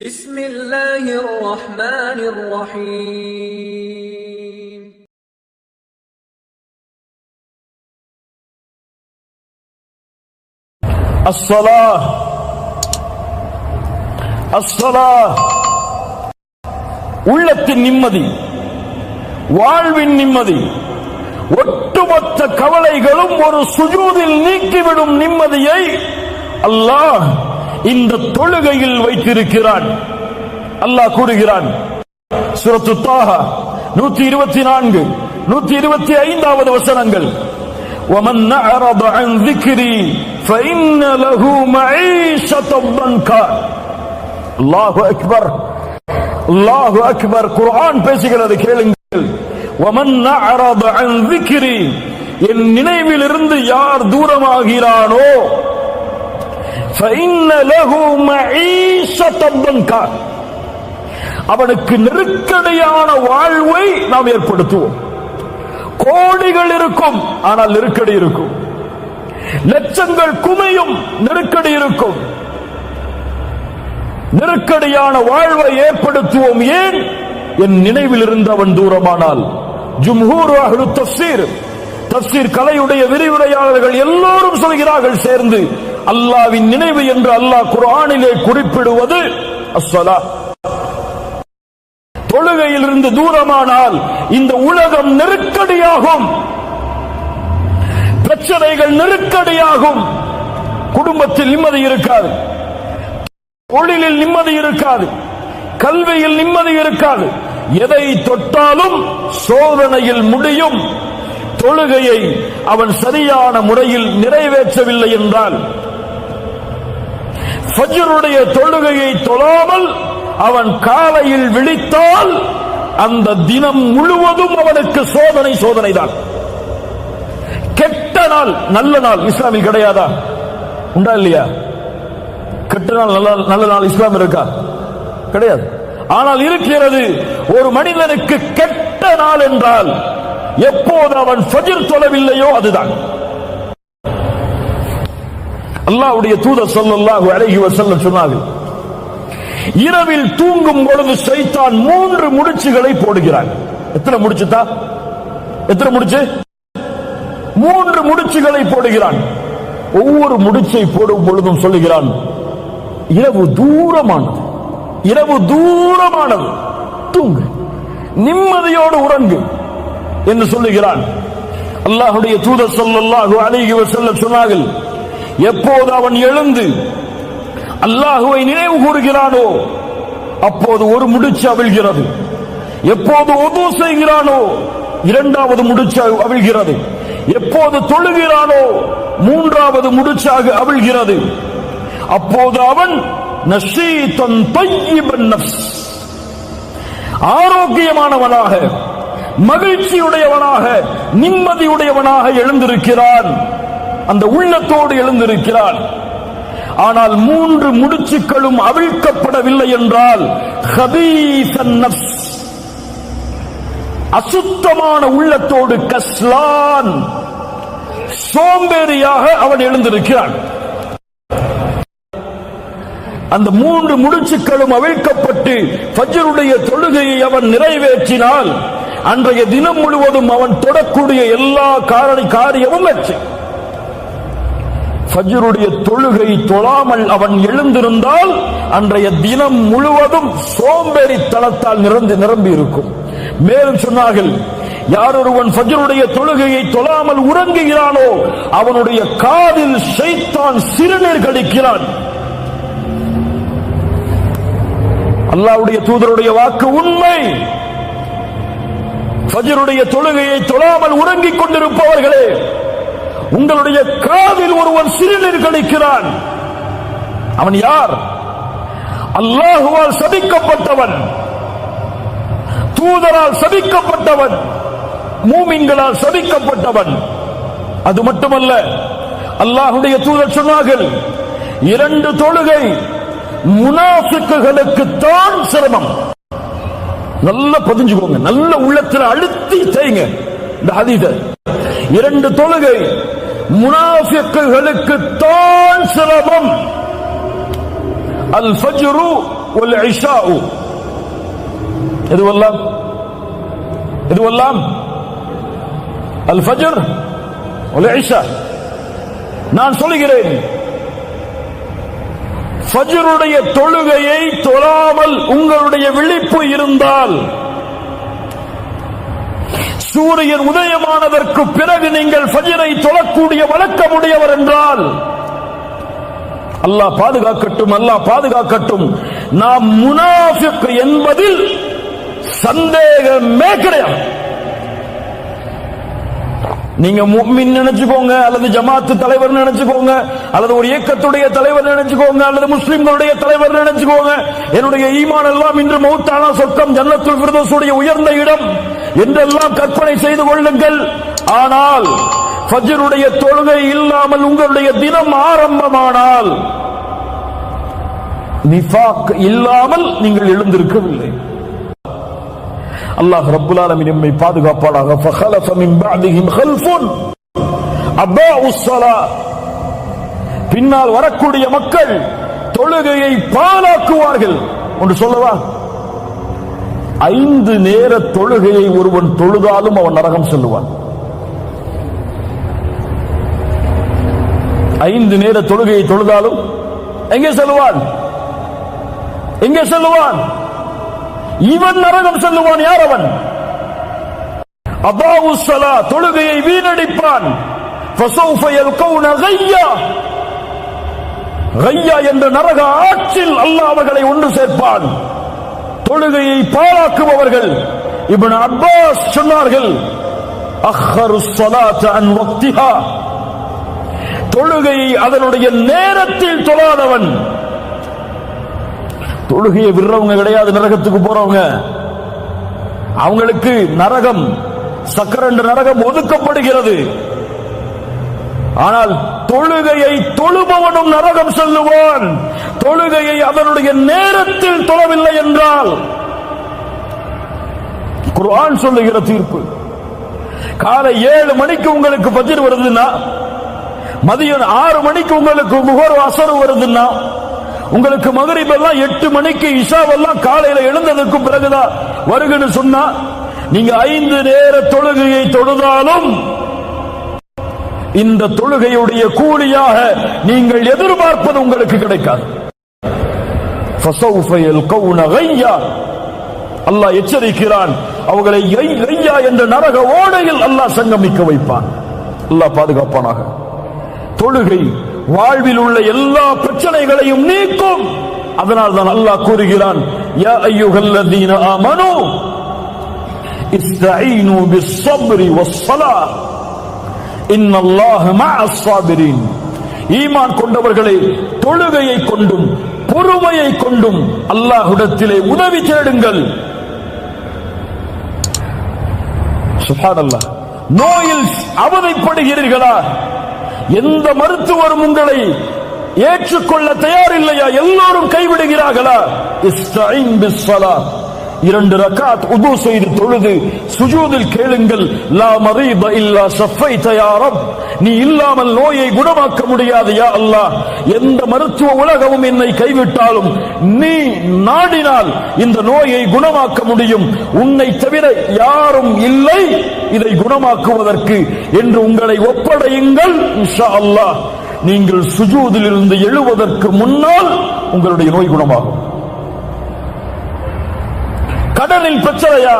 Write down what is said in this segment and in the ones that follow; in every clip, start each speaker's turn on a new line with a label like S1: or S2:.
S1: بسم الله الرحمن الرحيم
S2: الصلاة الصلاة உள்ளத்தின் நிம்மதி வாழ்வின் நிம்மதி ஒட்டுமொத்த கவலைகளும் ஒரு சுஜூதில் நீக்கிவிடும் நிம்மதியை அல்லாஹ் இந்த தொழுகையில் வைத்திருக்கிறான் அல்லாஹ் கூறுகிறான் சுரத்து தாஹா நூத்தி இருபத்தி நான்கு நூத்தி இருபத்தி ஐந்தாவது வசனங்கள் ومن أعرض عن ذكري فإن له معيشة ضنكا الله أكبر الله أكبر குர்ஆன் பேசுகிறது கேளுங்கள் ومن أعرض عن ذكري என் நினைவிலிருந்து யார் தூரமாகிறானோ அவனுக்கு நெருக்கடியான வாழ்வை நாம் ஏற்படுத்துவோம். கோடிகள் இருக்கும் ஆனால் நெருக்கடி இருக்கும். லட்சங்கள் குமையும் நெருக்கடி இருக்கும். நெருக்கடியான வாழ்வை ஏற்படுத்துவோம் ஏன்? என் நினைவில் இருந்து அவன் தூரமானால். ஜும்ஹூர் அஹ்லு தஸ்ஸீர் கலையுடைய விரிவுரையாளர்கள் எல்லோரும் சொல்கிறார்கள் சேர்ந்து அல்லாவின் நினைவு என்று அல்லாஹ் குரானிலே குறிப்பிடுவது அஸ்வலா தொழுகையிலிருந்து தூரமானால் இந்த உலகம் நெருக்கடியாகும். பிரச்சனைகள் நெருக்கடியாகும். குடும்பத்தில் நிம்மதி இருக்காது. தொழிலில் நிம்மதி இருக்காது. கல்வியில் நிம்மதி இருக்காது. எதை தொட்டாலும் சோதனையில் முடியும். தொழுகையை அவன் சரியான முறையில் நிறைவேற்றவில்லை என்றால் ஃபஜ்ருடைய தொழுகையை தொழாமல் அவன் காலையில் விழித்தால் அந்த தினம் முழுவதும் அவனுக்கு சோதனை சோதனை தான். கெட்ட நாள் நல்ல நாள் இஸ்லாமில் கிடையாதா? உண்டா இல்லையா? கெட்ட நாள் நல்ல நல்ல நாள் இஸ்லாம் இருக்கா? கிடையாது. ஆனால் இருக்கிறது ஒரு மனிதனுக்கு கெட்ட நாள் என்றால் எப்போது அவன் ஃபஜ்ர் தொழவில்லையோ அதுதான். அல்லாவுடைய தூதர் சொல்லல்லாஹு அழகி வசல்ல சொன்னார்கள் இரவில் தூங்கும் பொழுது சைத்தான் மூன்று முடிச்சுகளை போடுகிறான். எத்தனை முடிச்சுதா? எத்தனை முடிச்சு? மூன்று முடிச்சுகளை போடுகிறான். ஒவ்வொரு முடிச்சை போடும் பொழுதும் சொல்லுகிறான் இரவு தூரமானது இரவு தூரமானது தூங்கு நிம்மதியோடு உறங்கு என்று சொல்லுகிறான். அல்லாஹுடைய தூதர் சொல்லல்லாஹு அழகி வசல்ல சொன்னார்கள் எப்போது அவன் எழுந்து அல்லாஹுவை நினைவு கூறுகிறானோ அப்போது ஒரு முடிச்சு அவிழ்கிறது. எப்போது ஒது செய்கிறானோ இரண்டாவது முடிச்சு அவிழ்கிறது. எப்போது தொழுகிறானோ மூன்றாவது முடிச்சாக அவிழ்கிறது. அப்போது அவன் ஆரோக்கியமானவனாக மகிழ்ச்சியுடையவனாக நிம்மதியுடையவனாக எழுந்திருக்கிறான். அந்த உள்ளத்தோடு எழுந்திருக்கிறான் ஆனால் மூன்று முடிச்சுக்களும் அவிழ்க்கப்படவில்லை என்றால் அசுத்தமான உள்ளத்தோடு கஸ்லான் சோம்பேறியாக அவன் எழுந்திருக்கிறான். அந்த மூன்று முடிச்சுக்களும் அவிழ்க்கப்பட்டு ஃபஜ்ருடைய தொழுகையை அவன் நிறைவேற்றினால் அன்றைய தினம் முழுவதும் அவன் தொடக்கூடிய எல்லா காரணி காரியமும் வச்சு ஃபஜ்ருடைய தொழுகை தொழாமல் அவன் எழுந்திருந்தால் அன்றைய தினம் முழுவதும் சோம்பேறித்தனத்தால் நிரம்பி நிரம்பி இருக்கும். மேலும் சொன்னார்கள் யார் ஒருவன் ஃபஜ்ருடைய தொழுகையை தொழாமல் உறங்குகிறானோ அவனுடைய காதில் ஷைத்தான் சிறுநீர் கடிக்கிறான். அல்லாவுடைய தூதருடைய வாக்கு உண்மை. ஃபஜ்ருடைய தொழுகையை தொழாமல் உறங்கிக் கொண்டிருப்பவர்களே உங்களுடைய காதில் ஒருவன் சிறுநீர் கழிக்கிறான் அவன் யார்? அல்லாஹுவால் சபிக்கப்பட்டவன். தூதரால் சபிக்கப்பட்டவன். மூமின்களால் சபிக்கப்பட்டவன். அது மட்டுமல்ல அல்லாஹுடைய தூதர் சொன்னார்கள் இரண்டு தொழுகை முனாஃபிக்குகளுக்கு தான் சிரமம். நல்ல பதிஞ்சுக்கோங்க நல்ல உள்ளத்தில் அழுத்தி செய்யுங்க இந்த ஹதீத இரண்டு தொழுகை முனாஃபிக்குகளுக்கு தான் சிரமம். அல் ஃபஜ்ரு வல் இஷாஉ எதுவெல்லாம்? எதுவெல்லாம்? அல் ஃபஜ்ர் வல் இஷா நான் சொல்கிறேன் ஃபஜ்ருடைய தொழுகையை தொழாமல் உங்களுடைய விழிப்பு இருந்தால் சூரியன் உதயமானதற்கு பிறகு நீங்கள் ஃபஜ்ரை தொழக்கூடிய வழக்கமுடையவர் என்றால் அல்லாஹ் பாதுகாக்கட்டும் அல்லாஹ் பாதுகாக்கட்டும். நாம் முனாஃபிக் என்பதில் சந்தேகமே கிடையாது. நீங்க முஃமின் நினைச்சுக்கோங்க அல்லது ஜமாத்து தலைவர் நினைச்சுக்கோங்க அல்லது ஒரு இயக்கத்துடைய தலைவர் நினைச்சுக்கோங்க அல்லது முஸ்லிம்களுடைய தலைவர் நினைச்சுக்கோங்க. என்னுடைய ஈமான் எல்லாம் இன்று மௌத்தானா சொத்தம் ஜன்னத்துல் ஃபிர்தௌஸுடைய உயர்ந்த இடம் என்றெல்லாம் கற்பனை செய்து கொள்ளுங்கள். ஆனால் ஃபஜ்ருடைய தொழுகை இல்லாமல் உங்களுடைய தினம் ஆரம்பமானால் நிஃபாக் இல்லாமல் நீங்கள் எழுந்திருக்கவில்லை. அல்லாஹ் ரப்புல் ஆலமின் நம்மை பாதுகாப்பாளாக ஃபஹலஃப மின் ஹல்ஃபுன் அப்பாஉஸ் ஸலா. பின்னால் வரக்கூடிய மக்கள் தொழுகையை பாலாக்குவார்கள் ஒன்று சொல்லவா? ஐந்து நேர தொழுகையை ஒருவன் தொழுதாலும் அவன் நரகம் செல்லுவான். ஐந்து நேர தொழுகையை தொழுதாலும் எங்கே செல்லுவான்? எங்கே செல்லுவான்? இவன் நரகம் செல்லுவான் யார் அவன்? அபாவு தொழுகையை வீணடிப்பான். என்ற நரக ஆற்றில் அல்லாஹ் அவர்களை ஒன்று சேர்ப்பான். தொழுகையை பாழாக்குபவர்கள். இவன் அப்பாஸ் சொன்னார்கள் தொழுகையை அதனுடைய நேரத்தில் தொழாதவன். தொழுகையை விடுறவங்க கிடையாது நரகத்துக்கு போறவங்க. அவங்களுக்கு நரகம் சக்கரண்டு நரகம் ஒதுக்கப்படுகிறது. ஆனால் தொழுகையை தொழுபவனும் நரகம் செல்லுவான். தொழுகையை அதனுடைய நேரத்தில் தொழவில்லை என்றால் குர்ஆன் சொல்லுகிற தீர்ப்பு. காலை ஏழு மணிக்கு உங்களுக்கு பதிர் வருதுன்னா மதியம் ஆறு மணிக்கு உங்களுக்கு முகர் அசர் வருதுன்னா உங்களுக்கு மகரிப் எல்லாம் எட்டு மணிக்கு இஷாவெல்லாம் காலையில எழுந்ததற்கு பிறகுதான். வருகன்னு சொன்னா நீங்க ஐந்து நேர தொழுகையை தொழுதாலும் இந்த தொழுகையுடைய கூலியாக நீங்கள் எதிர்பார்ப்பது உங்களுக்கு கிடைக்காது. அல்லாஹ் எச்சரிக்கிறான் அவர்களை என்ற நரக ஓடையில் அல்லாஹ் சங்கமிக்க வைப்பான். அல்லாஹ் பாதுகாப்பானாக. தொழுகை வாழ்வில் உள்ள எல்லா பிரச்சனைகளையும் நீக்கும். அதனால் தான் அல்லாஹ் கூறுகிறான் யா அய்யுஹல்லதீன ஆமனு இஸ்தஈனு பிஸ்ஸப்ரி வஸ்ஸலாஹ் இன்னல்லாஹ மஅஸ் ஸாபிரீன். ஈமான் கொண்டவர்களே தொழுகையை கொண்டும் பொறுமையை கொண்டும் அல்லாஹ்விடத்திலே உதவி தேடுங்கள். சுப்ஹானல்லாஹ் நோயில் அவதைப்படுகிறீர்களா? எந்த மருத்துவரும் உங்களை ஏற்றுக்கொள்ள தயாரில்லையா? எல்லோரும் கைவிடுகிறார்களா? இஸ்தஈன் பிஸ்வலா இரண்டு ரக்காத் உது செய்து தொழுது சுஜூதில் கேளுங்கள் லா மரீத இல்லா சஃபை தயாரம் நீ இல்லாமல் நோயை குணமாக்க முடியாது யா அல்லாஹ். எந்த மருத்துவ உலகமும் என்னை கைவிட்டாலும் நீ நாடினால் இந்த நோயை குணமாக்க முடியும். உன்னை தவிர யாரும் இல்லை. இதை குணமாக்குவதற்கு என்று உங்களை ஒப்படையுங்கள் இன்ஷா அல்லாஹ். நீங்கள் சுஜூதில் இருந்து எழுவதற்கு முன்னால் உங்களுடைய நோய் குணமாகும். கடனில் பிரச்சனையா?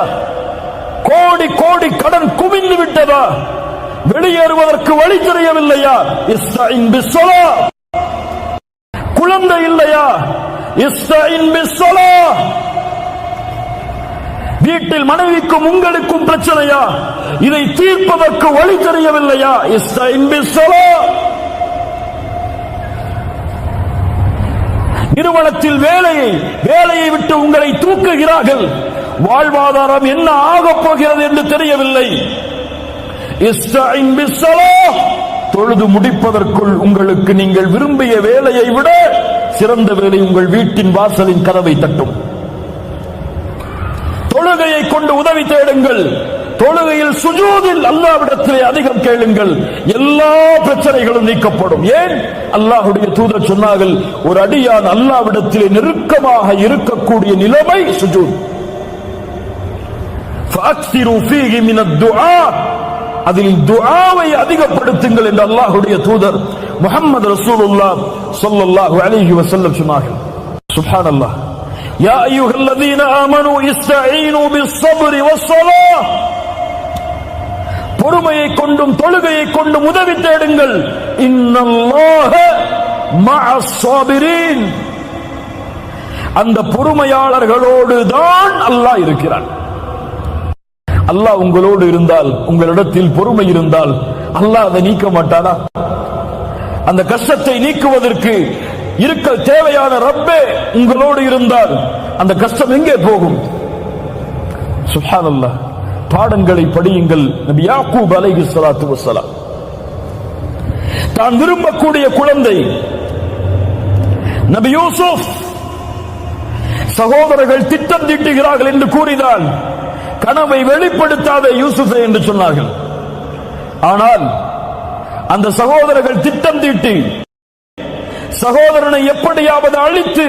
S2: கோடி கோடி கடன் குவிந்து விட்டதா? வெளியேறுவதற்கு வழி தெரியவில்லையா? இஸ்தஇன் பிஸ்ஸலா குழந்தை இல்லையா? இஸ்தஇன் பிஸ்ஸலா வீட்டில் மனைவிக்கும் உங்களுக்கும் பிரச்சனையா? இதை தீர்ப்பதற்கு வழி தெரியவில்லையா? இஸ்தஇன் பிஸ்ஸலா நிறுவனத்தில் வேலையை வேலையை விட்டு உங்களை தூக்குகிறார்கள். வாழ்வாதாரம் என்ன ஆகப் போகிறது என்று தெரியவில்லை. தொழுது முடிப்பதற்குள் உங்களுக்கு நீங்கள் விரும்பிய வேலையை விட சிறந்த வேலை உங்கள் வீட்டின் வாசலின் கதவை தட்டும். தொழுகையை கொண்டு உதவி தேடுங்கள். தொழுகையில் சுஜூதில் அல்லாவிடத்திலே அதிகம் கேளுங்கள். எல்லா பிரச்சனைகளும் நீக்கப்படும். ஏன்? அல்லாஹுடைய தூதர் சொன்னார்கள் ஒரு அடியான் அல்லாவிடத்திலே நெருக்கமாக இருக்கக்கூடிய நிலைமை சுஜூத். அதில் துஆவை அதிகப்படுத்துங்கள் என்று அல்லாஹுடைய தூதர் முகமது ரசூலுல்லா சொல்லல்லாஹு அலைஹி வஸல்லம் சொன்னார்கள் சுப்ஹானல்லாஹ் யா அய்யுஹல்லதீன ஆமனூ இஸ்தஈனு பிஸ்ஸப்ரி வஸ்ஸலாஹ் பொறுமையை கொண்டும் தொழுகையை கொண்டும் உதவி தேடுங்கள் இன்னல்லாஹ மஅஸ்ஸாபிரீன் அந்த பொறுமையாளர்களோடு தான் அல்லாஹ் இருக்கிறான் அல்லாஹ் உங்களோடு இருந்தால் உங்களிடத்தில் பொறுமை இருந்தால் அல்லாஹ் அதை நீக்க மாட்டானா? அந்த கஷ்டத்தை நீக்குவதற்கு இருக்க தேவையான ரப்பே உங்களோடு இருந்தால் அந்த கஷ்டம் எங்கே போகும்? சுப்ஹானல்லாஹ் பாடங்களை படியுங்கள் நபி யாக்கூப் அலைஹி ஸலாத்து வஸலாம் தான் விரும்பக்கூடிய குழந்தை நபி யூசுப். சகோதரர்கள் திட்டம் தீட்டுகிறார்கள் என்று கூறினான் கனவை வெளிப்படுத்தாத யூசுஃபே என்று சொன்னார்கள். ஆனால் அந்த சகோதரர்கள் திட்டம் தீட்டி சகோதரனை எப்படியாவது அழித்து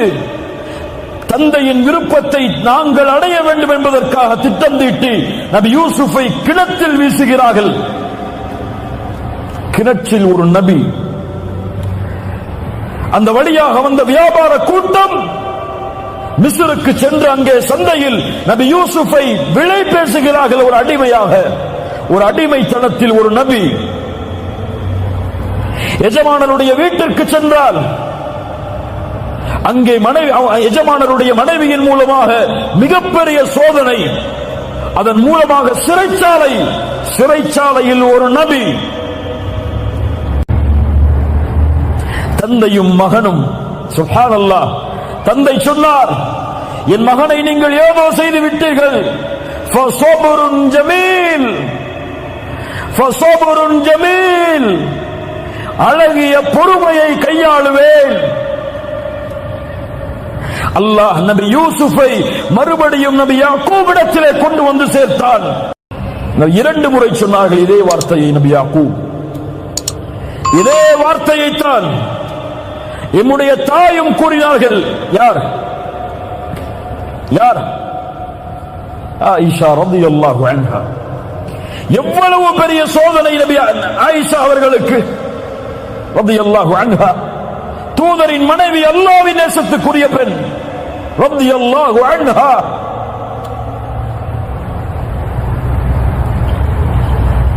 S2: தந்தையின் விருப்பத்தை நாங்கள் அடைய வேண்டும் என்பதற்காக திட்டம் தீட்டி நபி யூசுஃபை கிணத்தில் வீசுகிறார்கள். கிணற்றில் ஒரு நபி. அந்த வழியாக வந்த வியாபார கூட்டம் மிஸ்ருக்கு சென்று அங்கே சந்தையில் நபி யூசுஃபை விலை பேசுகிறார்கள் ஒரு அடிமையாக. ஒரு அடிமைத்தனத்தில் ஒரு நபி எஜமானருடைய வீட்டிற்கு சென்றால் அங்கே மனைவி எஜமானருடைய மனைவியின் மூலமாக மிகப்பெரிய சோதனை அதன் மூலமாக சிறைச்சாலை சிறைச்சாலையில் ஒரு நபி தந்தையும் மகனும் சுப்ஹானல்லாஹ் தந்தை சொன்னார் என் மகனை நீங்கள் ஏதோ செய்து விட்டீர்கள். ஜமீல். ஜமீல். அழகிய பொறுமையை கையாளுவேன். அல்லாஹ் நபி யூசுஃபை மறுபடியும் நபி யாக்கூபிடத்திலே கொண்டு வந்து சேர்த்தான். இரண்டு முறை சொன்னார்கள் இதே வார்த்தையை நபி யாக்கூப். இதே வார்த்தையைத்தான் என்னுடைய தாயும் கூறினார்கள் யார்? யார்? ஆயிஷா ரலியல்லாஹு அன்ஹா. எவ்வளவு பெரிய சோதனை நபி ஆயிஷா அவர்களுக்கு. ரலியல்லாஹு அன்ஹா. தூதரின் மனைவி அல்லாவின் நேசத்துக்குரிய பெண். ரலியல்லாஹு அன்ஹா.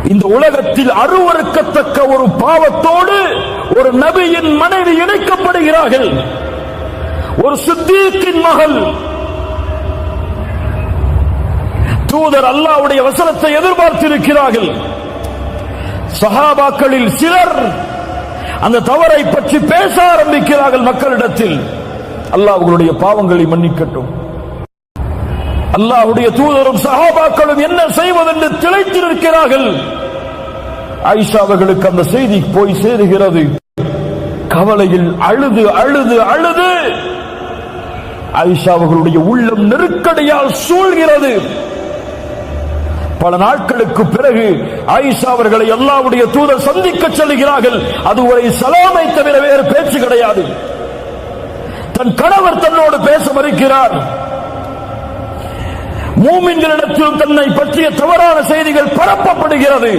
S2: இந்த உலகத்தில் அருவருக்கத்தக்க ஒரு பாவத்தோடு ஒரு நபியின் மனைவி இணைக்கப்படுகிறார்கள். ஒரு சித்தீக்கின் மகள். தூதர் அல்லாவுடைய வசனத்தை எதிர்பார்த்திருக்கிறார்கள். சஹாபாக்களில் சிலர் அந்த தவறை பற்றி பேச ஆரம்பிக்கிறார்கள் மக்களிடத்தில். அல்லாஹ் உங்களுடைய பாவங்களை மன்னிக்கட்டும். அல்லாஹுடைய தூதரும் சஹாபாக்களும் என்ன செய்வதென்று திளைத்திருக்கிறார்கள் ஆயிஷா அவர்களுக்கு அந்த செய்தி போய் சேருகிறது. கவலையில் அழுது அழுது அழுது. ஆயிஷா அவர்களுடைய உள்ளம் நெருக்கடியால் சூழ்கிறது. பல நாட்களுக்கு பிறகு ஆயிஷா அவர்களை எல்லாவுடைய தூதர் சந்திக்க செல்கிறார்கள் அது ஒரு சலாமை தவிர வேறு பேச்சு கிடையாது. தன் கணவர் தன்னோடு பேச மறுக்கிறார். மூமின்களிடத்தில் தன்னை பற்றிய தவறான செய்திகள் பரப்பப்படுகிறது.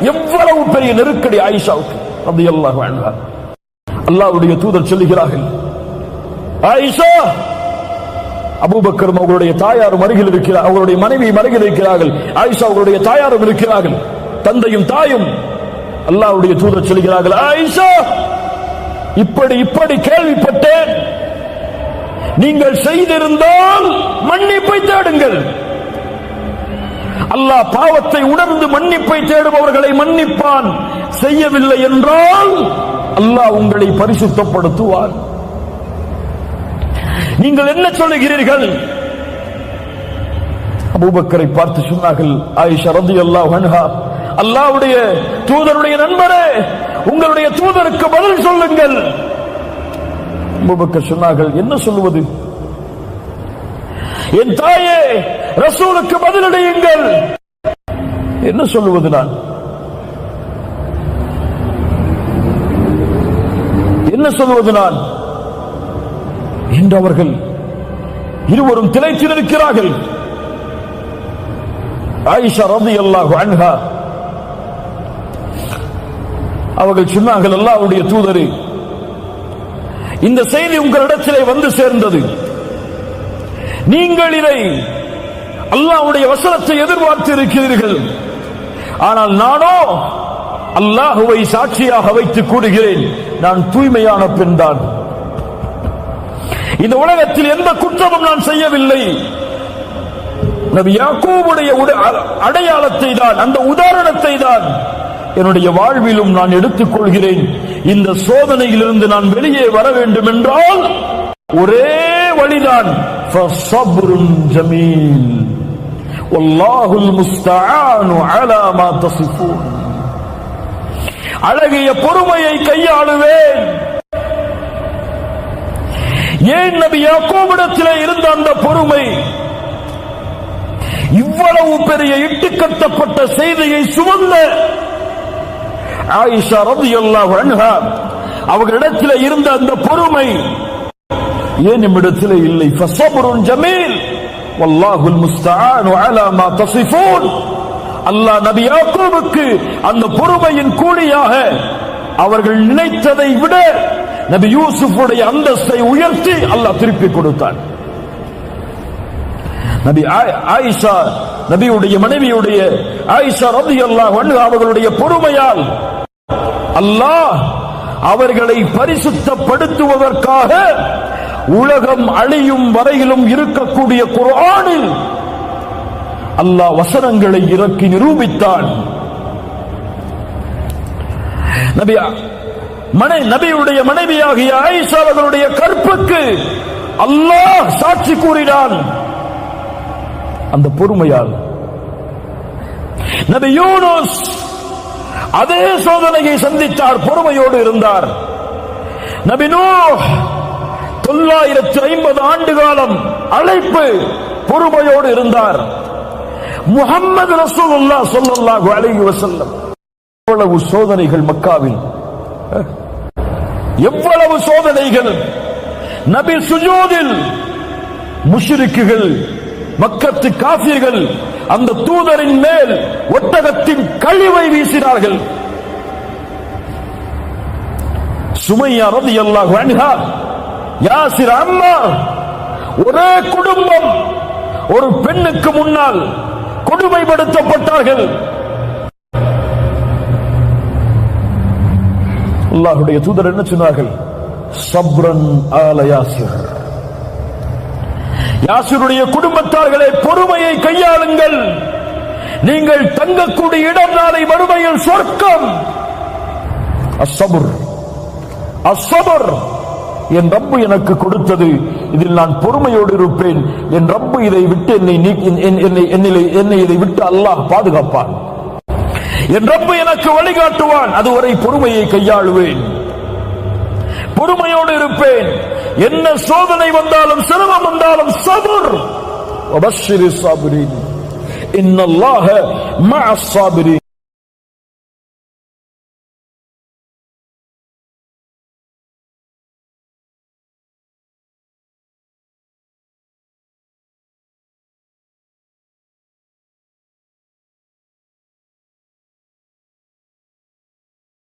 S2: எவ்வளவு பெரிய நெருக்கடி ஆயிஷாவுக்கு. அது வாழ்ந்தார் அல்லாவுடைய தூதர் சொல்லுகிறார்கள். ஆயிஷா! அபூபக்கரும் அவர்களுடைய தாயாரும் அருகில் இருக்கிறார். அவருடைய மனைவியும் அருகில் இருக்கிறார்கள். ஆயிஷா அவருடைய தாயாரும் இருக்கிறார்கள். தந்தையும் தாயும் அல்லாஹ்வுடைய தூதர் சொல்கிறார்கள் ஆயிஷா! இப்படி இப்படி கேள்விப்பட்டேன். நீங்கள் செய்திருந்தால் மன்னிப்பை தேடுங்கள். அல்லாஹ் பாவத்தை உணர்ந்து மன்னிப்பை தேடுபவர்களை மன்னிப்பான். செய்யவில்லை என்றால் அல்லாஹ் உங்களை பரிசுத்தப்படுத்துவார் நீங்கள் என்ன சொல்லுகிறீர்கள்? அபூபக்கரை பார்த்து சொன்னார்கள் ஆயிஷா ரதி அல்லாஹ் அல்லாவுடைய தூதருடைய நண்பரே உங்களுடைய தூதருக்கு பதில் சொல்லுங்கள். அபூபக்கர் சொன்னார்கள் என்ன சொல்லுவது? என் தாயே ரசூலுக்கு பதிலடையுங்கள். என்ன சொல்லுவது நான்? என்ன சொல்லுவது நான்? என்று அவர்கள் இருவரும் திளைத்து நிற்கிறார்கள் ஆயிஷா ரதி அல்லாஹு அன்ஹா. அவர்கள் சொன்னார்கள் அல்லாவுடைய தூதரு இந்த செய்தி உங்களிடத்திலே வந்து சேர்ந்தது. நீங்கள் இதை அல்லாவுடைய வசனத்தை எதிர்பார்த்து இருக்கிறீர்கள் ஆனால் நானோ அல்லாஹுவை சாட்சியாக வைத்து கூறுகிறேன். நான் தூய்மையான பெண்தான் இந்த உலகத்தில் எந்த குற்றமும் நான் செய்யவில்லை. நபி யாக்கூபுடைய அடையாளத்தை தான் அந்த உதாரணத்தை தான் என்னுடைய வாழ்விலும் நான் எடுத்துக் கொள்கிறேன். இந்த சோதனையிலிருந்து நான் வெளியே வர வேண்டும் என்றால் ஒரே வழிதான். ஜமீல். வல்லாஹுல் முஸ்தஆனு அலா மா அழகிய பொறுமையை கையாளுவேன். ஏன் நபி யாக்கோபிடத்திலே இருந்த அந்த பொறுமை? இவ்வளவு பெரிய இட்டுக்கட்டப்பட்ட செய்தியை சுமந்த ஆயிஷா ரபி அல்லாஹ் அவர்களிடத்தில் இருந்த அந்த பொறுமை ஏன் நம்மிடத்தில் இல்லை? ஜமீல். வல்லாஹுல் முஸ்தானு அலா மா அல்லாஹ் நபி யாக்கூபுக்கு அந்த பொறுமையின் கூலியாக அவர்கள் நினைத்ததை விட நபி யூசுஃபுடைய அந்தஸ்தை உயர்த்தி அல்லாஹ் திருப்பி கொடுத்தான். நபி ஆயிஷா நபியுடைய மனைவியுடைய ஆயிஷா ரலியல்லாஹு அல்லாஹ் அவர்களுடைய பொறுமையால் அல்லாஹ் அவர்களை பரிசுத்தப்படுத்துவதற்காக உலகம் அழியும் வரையிலும் இருக்கக்கூடிய குரானில் அல்லாஹ் வசனங்களை இறக்கி நிரூபித்தான். நபியா மனை நபியுடைய மனைவியாகிய ஆயிஷா அவர்களுடைய கற்புக்கு அல்லாஹ் சாட்சி கூறினான். அந்த பொறுமையால். நபி யூனுஸ் அதே சோதனையை சந்தித்தார் பொறுமையோடு இருந்தார். நபி நூ தொள்ளாயிரத்து ஐம்பது ஆண்டு காலம் அழைப்பு பொறுமையோடு இருந்தார். முகம்மது ரசூலுல்லா ஸல்லல்லாஹு அலைஹி வஸல்லம். எவ்வளவு சோதனைகள் மக்காவில்? எவ்வளவு சோதனைகள்? நபி சுஜூதில் முஷ்ரிக்குகள் மக்கத்து காபிர்கள் அந்த தூதரின் மேல் ஒட்டகத்தின் கழிவை வீசினார்கள். சுமையா ரலியல்லாஹு அன்ஹா யாசிர் அம்மா ஒரே குடும்பம். ஒரு பெண்ணுக்கு முன்னால் கொடுமைப்படுத்தப்பட்டார்கள். அல்லாஹுடைய தூதர் என்ன சொன்னார்கள்? சப்ரன் ஆல யாசிர். யாசிருடைய குடும்பத்தார்களே பொறுமையை கையாளுங்கள். நீங்கள் தங்கக்கூடிய இடம் நாளை மறுமையில் சொர்க்கம். அசபுர் அசபுர் என் ரப்பு எனக்கு கொடுத்தது இதில் நான் பொறுமையோடு இருப்பேன் என் ரப்பு இதை விட்டு என்னை நீக்கி என்- என்னை என்னிலே என்னை இதை விட்டு அல்லாஹ் பாதுகாப்பான் என் ரப்பு எனக்கு வழிகாட்டுவான் அதுவரை பொறுமையை கையாளுவேன் பொறுமையோடு இருப்பேன் என்ன சோதனை வந்தாலும் சிரமம் வந்தாலும் சபுர் وبشر الصابرين ان الله مع الصابرين